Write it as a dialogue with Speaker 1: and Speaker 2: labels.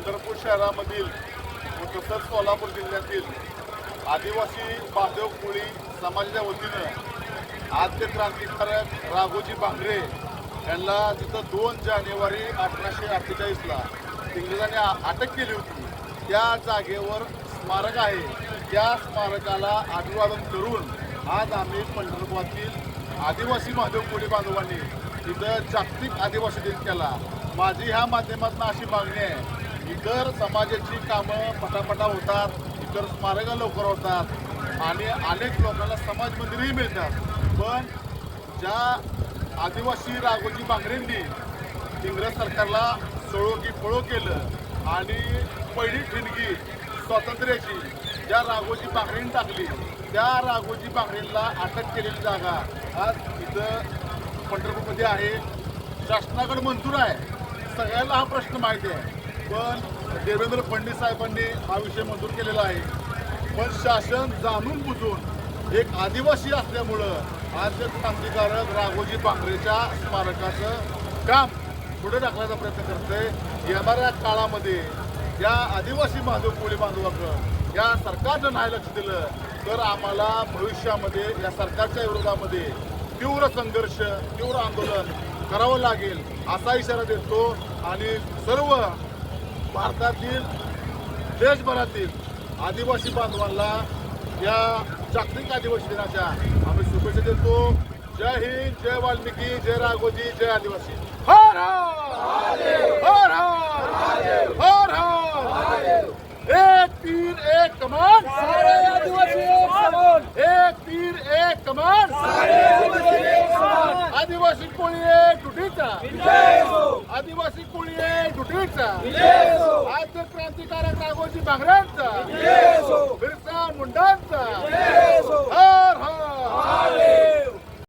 Speaker 1: पंढरपूर शहरामधील व तसंच सोलापूर जिल्ह्यातील आदिवासी बांधव कोळी समाजाच्या वतीनं आज ते क्रांतिकारक राघोजी भांगरे यांना तिथं दोन जानेवारी अठराशे अठ्ठेचाळीसला इंग्रजांनी अटक केली होती. त्या जागेवर स्मारक आहे. त्या स्मारकाला अभिवादन करून आज आम्ही पंढरपुरातील आदिवासी महादेव कोळी बांधवांनी तिथं जागतिक आदिवासी दिन केला. माझी ह्या माध्यमातून अशी मागणी आहे इतर समाजाची कामं पटापटा होतात इतर स्मारकं लवकर होतात आणि अनेक लोकांना समाज मंदिरही मिळतात. पण ज्या आदिवासी राघोजी बांगरेंनी इंग्रज सरकारला सळो की पळो केलं आणि पहिली ठिणगी स्वातंत्र्याची ज्या राघोजी बांगरेंनी टाकली त्या राघोजी बांगरेंना अटक केलेली जागा आज इथं पंढरपूरमध्ये आहे. शासनाकडे मंजूर आहे. सगळ्यांना हा प्रश्न माहिती आहे. पण देवेंद्र फडणवीस साहेबांनी हा विषय मंजूर केलेला आहे. पण शासन जाणून बुजून एक आदिवासी असल्यामुळं आज क्रांतिकारक राघोजी बांगरेच्या स्मारकाचं काम पुढे टाकण्याचा प्रयत्न करते येणाऱ्या काळामध्ये या आदिवासी बांधव कोळी बांधवाकडं या सरकारनं नाही लक्ष दिलं तर आम्हाला भविष्यामध्ये या सरकारच्या विरोधामध्ये तीव्र संघर्ष तीव्र आंदोलन करावं लागेल असा इशारा देतो. आणि सर्व भारतातील देशभरातील आदिवासी बांधवांना या जागतिक आदिवासी दिनाच्या आम्ही शुभेच्छा देतो. जय हिंद जय वाल्मिकी जय राघोजी जय आदिवासी. हर हर! हर हर! एक तीर एक कमान!
Speaker 2: सारे आदिवासी एक समान!
Speaker 1: एक तीर एक कमान!
Speaker 2: सारे आदिवासी एक समान!
Speaker 1: आदिवासी कोळी एक तुटीचा आदिवासी कोळी एक तुटीचा
Speaker 2: विजय हो
Speaker 1: आज क्रांतिकारक राघोजी बांगऱ्यांचा
Speaker 2: विजय